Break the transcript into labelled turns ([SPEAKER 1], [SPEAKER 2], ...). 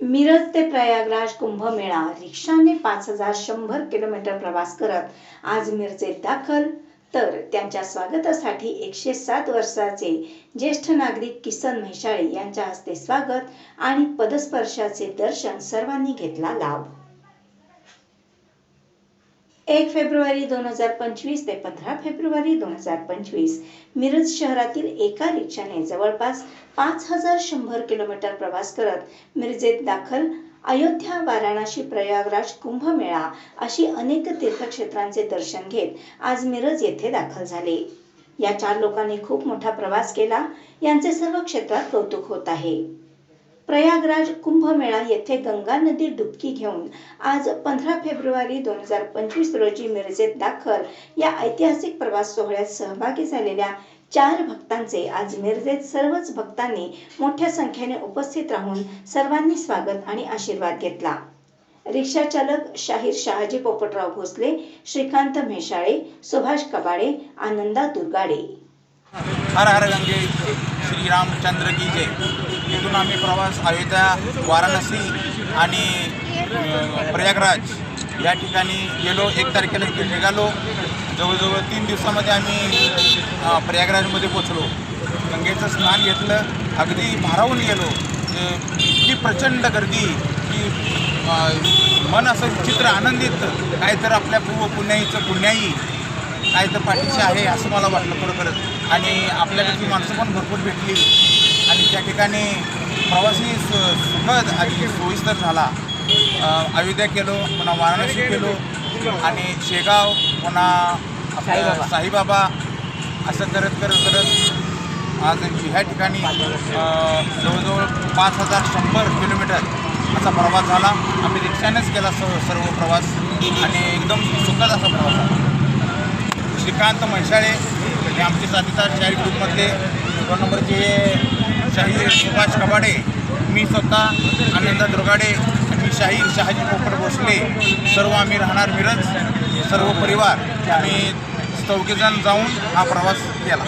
[SPEAKER 1] मिरज ते प्रयागराज कुंभमेळा. रिक्षाने पाच हजार शंभर किलोमीटर प्रवास करत आज मिरजेत दाखल. तर त्यांच्या स्वागतासाठी एकशे सात वर्षाचे ज्येष्ठ नागरिक किसन म्हैसाळे यांच्या हस्ते स्वागत आणि पदस्पर्शाचे दर्शन सर्वांनी घेतला लाभ. एक फेब्रुवारी दोन हजार पंचवीस ते पंधरा फेब्रुवारी दोन हजार पंचवीस. मिरज शहरातील एका रिक्षाने जवळपास पाच हजार शंभर किलोमीटर प्रवास करत मिरजेत दाखल अयोध्या वाराणसी प्रयागराज कुंभमेळा अशी अनेक तीर्थक्षेत्रांचे दर्शन घेत आज मिरज येथे दाखल झाले. या चार लोकांनी खूप मोठा प्रवास केला. यांचे सर्व क्षेत्रात कौतुक होत आहे. प्रयागराज कुंभमेळा येथे गंगा नदी डुबकी घेऊन आज पंधरा फेब्रुवारी दोन हजार पंचवीस रोजी मिरजेत दाखल या ऐतिहासिक प्रवास सोहळ्यात सहभागी झालेल्या चार भक्तांचे आज मिरजेत सर्वच भक्तांनी मोठ्या संख्येने उपस्थित राहून सर्वांनी स्वागत आणि आशीर्वाद घेतला. रिक्षा चालक शाहीर शहाजी पोपटराव भोसले श्रीकांत म्हैसाळे सुभाष कबाडे आनंदा दुर्गाडे.
[SPEAKER 2] हर हर गंगे श्री रामचंद्र की जय. इथून आम्ही प्रवास अयोध्या वाराणसी आणि प्रयागराज या ठिकाणी गेलो. एक तारखेला इथे निघालो. जवळजवळ तीन दिवसामध्ये आम्ही प्रयागराजमध्ये पोचलो गंगेचं स्नान घेतलं. अगदी भारावून गेलो. इतकी प्रचंड गर्दी की मन असं चित्र आनंदित. काय तर आपल्या पूर्व पुण्याईचं पुण्याई. काय तर पाठीशी आहे असं मला वाटलं खरोखरच. आणि आपल्याकडची माणसं पण भरपूर भेटली. आणि त्या ठिकाणी प्रवासी सु सुखद आणि सोयीस्कर झाला. अयोध्या केलो पुन्हा वाराणसी केलो. आणि शेगाव पुन्हा आपलं साईबाबा. असं करत करत करत आज ह्या ठिकाणी जवळजवळ पाच हजार शंभर किलोमीटर असा प्रवास झाला. आम्ही रिक्षानेच केला सर्व प्रवास. आणि एकदम सुखद असा प्रवास झाला. श्रीकांत म्हैसाळे हे आमचे साथीदार शाहीर ग्रुपमधले. दोन नंबरचे शाहीर सुभाष कबाडे मी स्वतः आनंदा दुर्गाडे आणि शाहीर शहाजी पोपट भोसले. सर्व आम्ही राहणार मिरज सर्व परिवार आम्ही चौघेजण जाऊन हा प्रवास केला.